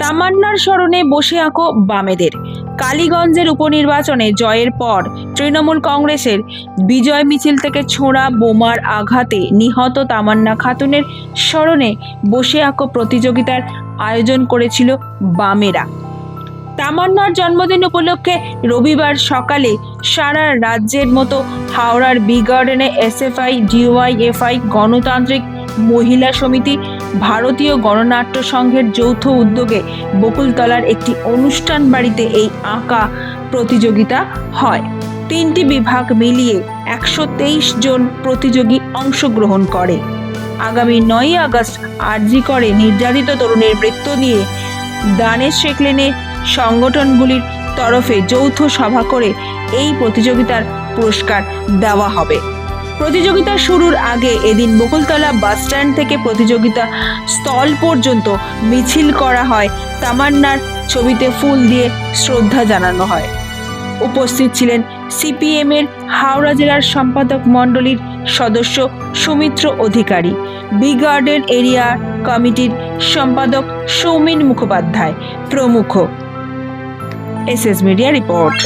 তামান্নার স্মরণে বসে আঁকো বামেদের। কালীগঞ্জের উপনির্বাচনে জয়ের পর তৃণমূল কংগ্রেসের বিজয় মিছিল থেকে ছোঁড়া বোমার আঘাতে নিহত তামান্না খাতুনের স্মরণে বসে আঁকো প্রতিযোগিতার আয়োজন করেছিল বামেরা। তামান্নার জন্মদিন উপলক্ষে রবিবার সকালে সারা রাজ্যের মতো হাওড়ার বি গার্ডেনে এসএফআই ডিওয়াইএফআই গণতান্ত্রিক মহিলা সমিতি ভারতীয় গণনাট্য সংঘের যৌথ উদ্যোগে বকুলতলার একটি অনুষ্ঠান বাড়িতে এই আঁকা প্রতিযোগিতা হয়। তিনটি বিভাগ মিলিয়ে একশো তেইশ জন প্রতিযোগী অংশগ্রহণ করে। আগামী নয়ই আগস্ট আরজি করে নির্যাতিত তরুণের মৃত্যু নিয়ে দানের শেখলেনে সংগঠনগুলির তরফে যৌথ সভা করে এই প্রতিযোগিতার পুরস্কার দেওয়া হবে। প্রতিযোগিতা শুরুর আগে এদিন বকুলতলা বাস স্ট্যান্ড থেকে প্রতিযোগিতা স্থল পর্যন্ত মিছিল করা হয়। তামান্নার ছবিতে ফুল দিয়ে শ্রদ্ধা জানানো হয়। উপস্থিত ছিলেন সিপিএম এর হাওড়া জেলার সম্পাদক মণ্ডলীর সদস্য Sumitra Adhikari, B garden area কমিটির সম্পাদক সৌমিন মুখোপাধ্যায় প্রমুখ। S S media report.